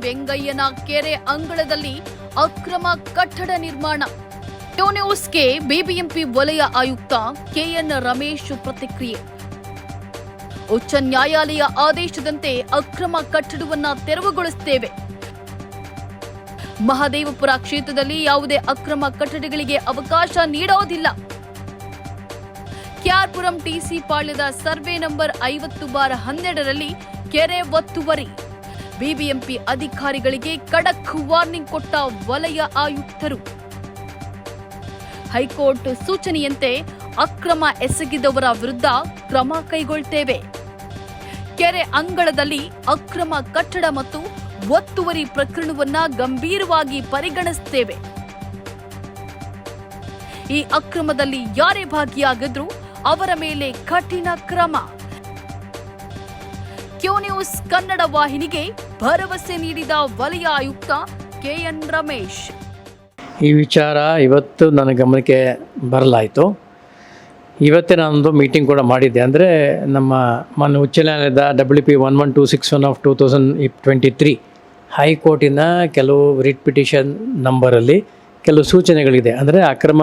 ವೆಂಗಯ್ಯನ ಕೆರೆ ಅಂಗಳದಲ್ಲಿ ಅಕ್ರಮ ಕಟ್ಟಡ ನಿರ್ಮಾಣ. ಟೋ ಬಿಬಿಎಂಪಿ ವಲಯ ಆಯುಕ್ತ ಕೆಎನ್ ರಮೇಶ್ ಪ್ರತಿಕ್ರಿಯೆ. ಉಚ್ಚ ನ್ಯಾಯಾಲಯ ಆದೇಶದಂತೆ ಅಕ್ರಮ ಕಟ್ಟಡವನ್ನು ತೆರವುಗೊಳಿಸುತ್ತೇವೆ ಮಹದೇವಪುರ ಕ್ಷೇತ್ರದಲ್ಲಿ ಯಾವುದೇ ಅಕ್ರಮ ಕಟ್ಟಡಗಳಿಗೆ ಅವಕಾಶ ನೀಡೋದಿಲ್ಲ. ಕ್ಯಾರ್ಪುರಂ ಟಿಸಿ ಪಾಳ್ಯದ ಸರ್ವೆ ನಂಬರ್ ಐವತ್ತು ಬಾರ ಹನ್ನೆರಡರಲ್ಲಿ ಕೆರೆ ಒತ್ತುವರಿ. ಬಿಬಿಎಂಪಿ ಅಧಿಕಾರಿಗಳಿಗೆ ಖಡಕ್ ವಾರ್ನಿಂಗ್ ಕೊಟ್ಟ ವಲಯ ಆಯುಕ್ತರು. ಹೈಕೋರ್ಟ್ ಸೂಚನೆಯಂತೆ ಅಕ್ರಮ ಎಸಗಿದವರ ವಿರುದ್ಧ ಕ್ರಮ ಕೈಗೊಳ್ತೇವೆ. ಕೆರೆ ಅಂಗಳದಲ್ಲಿ ಅಕ್ರಮ ಕಟ್ಟಡ ಮತ್ತು ಒತ್ತುವರಿ ಪ್ರಕರಣವನ್ನ ಗಂಭೀರವಾಗಿ ಪರಿಗಣಿಸುತ್ತೇವೆ ಈ ಅಕ್ರಮದಲ್ಲಿ ಯಾರೇ ಭಾಗಿಯಾಗಿದ್ರು ಅವರ ಮೇಲೆ ಕಠಿಣ ಕ್ರಮ. ಕ್ಯೂ ನ್ಯೂಸ್ ಕನ್ನಡ ವಾಹಿನಿಗೆ ಭರವಸೆ ನೀಡಿದ ವಲಯ ಆಯುಕ್ತ ಕೆಎನ್ ರಮೇಶ್. ಈ ವಿಚಾರ ಇವತ್ತು ನನ್ನ ಗಮನಕ್ಕೆ ಬರಲಾಯಿತು. ಇವತ್ತೇ ನಾನೊಂದು ಮೀಟಿಂಗ್ ಕೂಡ ಮಾಡಿದ್ದೆ. ಅಂದರೆ ನಮ್ಮ ಮೊನ್ನೆ ಉಚ್ಚ ನ್ಯಾಯಾಲಯದ W P one one two six one of two thousand twenty three ಹೈಕೋರ್ಟಿನ ಕೆಲವು ರಿಟ್ ಪಿಟಿಷನ್ ನಂಬರಲ್ಲಿ ಕೆಲವು ಸೂಚನೆಗಳಿದೆ. ಅಂದರೆ ಅಕ್ರಮ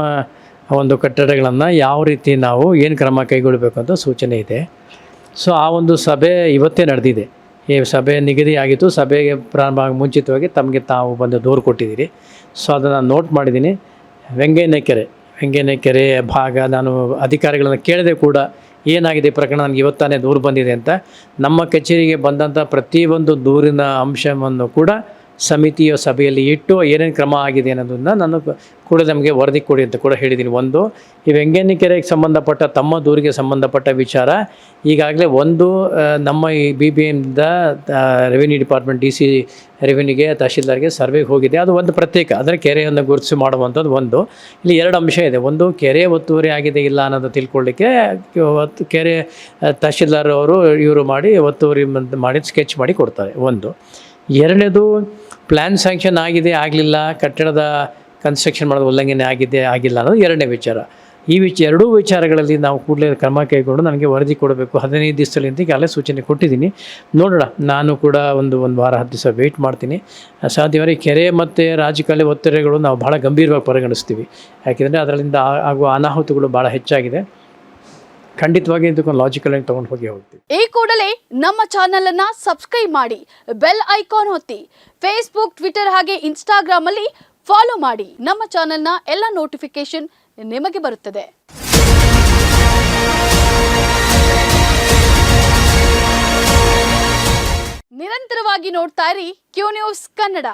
ಒಂದು ಕಟ್ಟಡಗಳನ್ನು ಯಾವ ರೀತಿ ನಾವು ಏನು ಕ್ರಮ ಕೈಗೊಳ್ಳಬೇಕು ಅಂತ ಸೂಚನೆ ಇದೆ. ಸೊ ಆ ಒಂದು ಸಭೆ ಇವತ್ತೇ ನಡೆದಿದೆ. ಈ ಸಭೆ ನಿಗದಿ ಆಗಿತ್ತು ಸಭೆಗೆ ಪ್ರಾರಂಭ ಮುಂಚಿತವಾಗಿ ತಮಗೆ ತಾವು ಬಂದು ದೂರು ಕೊಟ್ಟಿದ್ದೀರಿ. ಸೊ ಅದನ್ನು ನೋಟ್ ಮಾಡಿದ್ದೀನಿ. ವೆಂಗಯ್ಯನ ಕೆರೆ ವೆಂಗಯ್ಯನ ಕೆರೆ ಭಾಗ ನಾನು ಅಧಿಕಾರಿಗಳನ್ನು ಕೇಳದೆ ಕೂಡ. ಏನಾಗಿದೆ ಪ್ರಕರಣ? ನನಗೆ ಇವತ್ತಾನೇ ದೂರು ಬಂದಿದೆ ಅಂತ. ನಮ್ಮ ಕಚೇರಿಗೆ ಬಂದಂಥ ಪ್ರತಿಯೊಂದು ದೂರಿನ ಅಂಶವನ್ನು ಕೂಡ ಸಮಿತಿಯ ಸಭೆಯಲ್ಲಿ ಇಟ್ಟು ಏನೇನು ಕ್ರಮ ಆಗಿದೆ ಅನ್ನೋದನ್ನು ನಾನು ಕೂಡ ನಮಗೆ ವರದಿ ಕೊಡಿ ಅಂತ ಕೂಡ ಹೇಳಿದ್ದೀನಿ. ಒಂದು, ಈ ವೆಂಗಯ್ಯನ ಕೆರೆಗೆ ಸಂಬಂಧಪಟ್ಟ, ತಮ್ಮ ದೂರಿಗೆ ಸಂಬಂಧಪಟ್ಟ ವಿಚಾರ. ಈಗಾಗಲೇ ಒಂದು ನಮ್ಮ ಈ ಬಿ ಬಿ ಎಮ್ದ ರೆವಿನ್ಯೂ ಡಿಪಾರ್ಟ್ಮೆಂಟ್ ಡಿ ಸಿ ರೆವಿನ್ಯೂಗೆ ತಹಶೀಲ್ದಾರ್ಗೆ ಸರ್ವೆಗೆ ಹೋಗಿದೆ. ಅದು ಒಂದು ಪ್ರತ್ಯೇಕ, ಅಂದರೆ ಕೆರೆಯನ್ನು ಗುರುತಿಸಿ ಮಾಡುವಂಥದ್ದು ಒಂದು. ಇಲ್ಲಿ ಎರಡು ಅಂಶ ಇದೆ. ಒಂದು, ಕೆರೆ ಒತ್ತುವರಿ ಆಗಿದೆ ಇಲ್ಲ ಅನ್ನೋದು ತಿಳ್ಕೊಳ್ಳಿಕ್ಕೆ ಕೆರೆ ತಹಶೀಲ್ದಾರ್ ಅವರು ಇವರು ಮಾಡಿ ಒತ್ತುವರಿ ಮಾಡಿ ಸ್ಕೆಚ್ ಮಾಡಿ ಕೊಡ್ತಾರೆ. ಒಂದು ಎರಡನೇದು ಪ್ಲ್ಯಾನ್ ಸ್ಯಾಂಕ್ಷನ್ ಆಗಿದೆ, ಆಗಲಿಲ್ಲ, ಕಟ್ಟಡದ ಕನ್ಸ್ಟ್ರಕ್ಷನ್ ಮಾಡೋದು ಉಲ್ಲಂಘನೆ ಆಗಿದೆ, ಆಗಿಲ್ಲ ಅನ್ನೋದು ಎರಡನೇ ವಿಚಾರ. ಈ ವಿಚ, ಎರಡೂ ವಿಚಾರಗಳಲ್ಲಿ ನಾವು ಕೂಡಲೇ ಕ್ರಮ ಕೈಗೊಂಡು ನನಗೆ ವರದಿ ಕೊಡಬೇಕು. ಹದಿನೈದು ದಿವಸದಲ್ಲಿ ಅಂತ ಈಗಾಗಲೇ ಸೂಚನೆ ಕೊಟ್ಟಿದ್ದೀನಿ. ನೋಡೋಣ, ನಾನು ಕೂಡ ಒಂದು ಒಂದು ವಾರ, ಹತ್ತು ದಿವಸ ವೆಯ್ಟ್ ಮಾಡ್ತೀನಿ. ಸಾಧ್ಯವಾದರೆ ಕೆರೆ ಮತ್ತು ರಾಜಕಾಲಿ ಒತ್ತಡಗಳು ನಾವು ಭಾಳ ಗಂಭೀರವಾಗಿ ಪರಿಗಣಿಸ್ತೀವಿ. ಯಾಕೆಂದರೆ ಅದರಿಂದ ಆಗುವ ಅನಾಹುತಗಳು ಭಾಳ ಹೆಚ್ಚಾಗಿದೆ. ಖಂಡಿತವಾಗಿ ಇದಕ್ಕೊಂದು ಲಾಜಿಕಲ್ ಆಗಿ ತಗೊಂಡು ಹೋಗಿ ಹೋಗ್ತೀವಿ. ಈ ಕೂಡಲೇ ನಮ್ಮ ಚಾನೆಲ್ ಅನ್ನ ಸಬ್ಸ್ಕ್ರೈಬ್ ಮಾಡಿ ಬೆಲ್ ಐಕಾನ್ ಹೊತ್ತಿ ಫೇಸ್ಬುಕ್ ಟ್ವಿಟರ್ ಹಾಗೆ ಇನ್ಸ್ಟಾಗ್ರಾಮ್ ಅಲ್ಲಿ ಫಾಲೋ ಮಾಡಿ. ನಮ್ಮ ಚಾನೆಲ್ನ ಎಲ್ಲ ನೋಟಿಫಿಕೇಶನ್ ನಿಮಗೆ ಬರುತ್ತದೆ. ನಿರಂತರವಾಗಿ ನೋಡ್ತಾ ಇರಿ ಕ್ಯೂ ನ್ಯೂಸ್ ಕನ್ನಡ